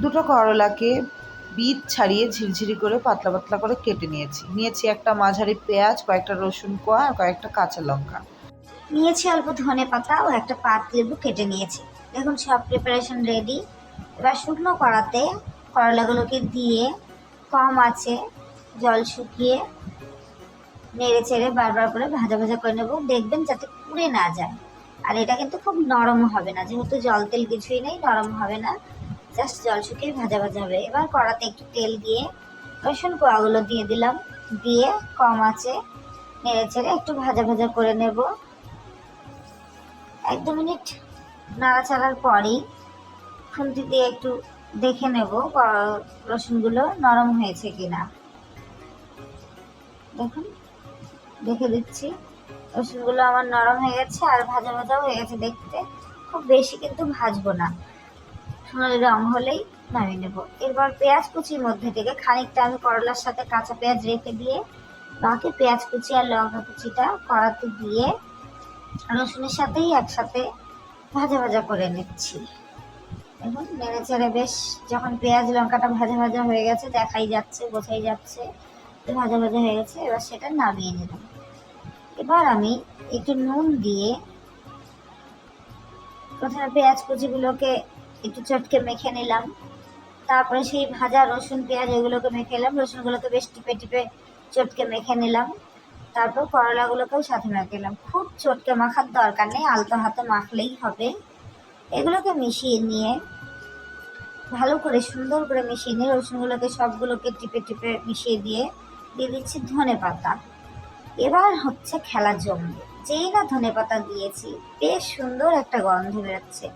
দুটো করলাকে বীজ ছাড়িয়ে ঝিরঝিরি করে পাতলা পাতলা করে কেটে নিয়েছি। নিয়েছি একটা মাঝারি পেঁয়াজ, কয়েকটা রসুন কোয়া আর কয়েকটা কাঁচা লঙ্কা। নিয়েছি অল্প ধনে পাতা ও একটা পাত লেবু কেটে নিয়েছি। দেখুন সব প্রিপারেশন রেডি এবার শুকনো কড়াতে করলাগুলোকে দিয়ে কম আছে জল শুকিয়ে নেড়ে চেড়ে বারবার করে ভাজা ভাজা করে নেব। দেখবেন যাতে পুড়ে না যায়। আর এটা কিন্তু খুব নরম হবে না। যেহেতু জল তেল কিছুই নেই, নরম হবে না। জাস্ট জল শুকিয়ে ভাজা ভাজা হবে। এবার কড়াতে একটু তেল দিয়ে রসুন কোয়াগুলো দিয়ে দিলাম। দিয়ে কম আছে, নেড়ে চেড়ে একটু ভাজা ভাজা করে নেব। এক দু মিনিট নাড়াচাড়ার পরই খুন্তি দিয়ে একটু দেখে নেব রসুনগুলো নরম হয়েছে কিনা। দেখুন, দেখে দিচ্ছি। রসুনগুলো আমার নরম হয়ে গেছে আর ভাজা ভাজাও হয়ে গেছে দেখতে। খুব বেশি কিন্তু ভাজবো না। সোনালি রং হলেই নামিয়ে নেব। এরপর পেঁয়াজ কুচির মধ্যে থেকে খানিকটা আমি করলার সাথে কাঁচা পেঁয়াজ রেখে দিয়ে, বাকি পেঁয়াজ কুচি আর লঙ্কা কুচিটা কড়াতে দিয়ে রসুনের সাথেই একসাথে ভাজা ভাজা করে নিচ্ছি। এখন নেড়ে চেড়ে বেশ যখন পেঁয়াজ, লঙ্কাটা ভাজা ভাজা হয়ে গেছে, দেখাই যাচ্ছে, বোঝাই যাচ্ছে, ভাজা ভাজা হয়ে গেছে, এবার সেটা নামিয়ে নিলাম এবার আমি একটু নুন দিয়ে প্রথমে পেঁয়াজ কুচিগুলোকে একটু চটকে মেখে নিলাম। তারপরে সেই ভাজা রসুন, পেঁয়াজ এগুলোকে মেখে নিলাম। রসুনগুলোকে বেশ টিপে টিপে চটকে মেখে নিলাম। তারপর করলাগুলোকেও সাথে মেখে নিলাম। খুব চটকে মাখার দরকার নেই, আলতো হাতে মাখলেই হবে। এগুলোকে মিশিয়ে নিয়ে, ভালো করে, সুন্দর করে মিশিয়ে নিয়ে রসুনগুলোকে সবগুলোকে টিপে টিপে মিশিয়ে দিয়ে দিয়ে দিচ্ছি ধনে পাতা। এবার হচ্ছে খেলা জমবে। যেই না ধনে পাতা দিয়েছি, বেশ সুন্দর একটা গন্ধ বেরোচ্ছে।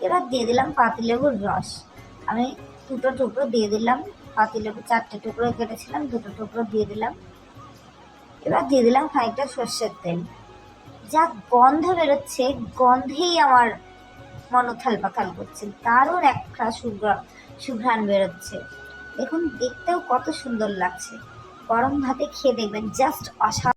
এবার দিয়ে দিলাম পাতিলেবুর রস। আমি দুটো টুকরো দিয়ে দিলাম পাতিলেবু চারটে টুকরো কেটেছিলাম, দুটো টুকরো দিয়ে দিলাম। এবার দিয়ে দিলাম খানিকটা সর্ষের তেল। যা গন্ধ বেরোচ্ছে, গন্ধেই আমার মনথাল পাতাল করছে, দারুণ একটা সুগ্রা সুঘ্রাণ বেরোচ্ছে। দেখুন, দেখতেও কত সুন্দর লাগছে। গরম ভাতে খেয়ে দেখবেন, জাস্ট অসাধারণ।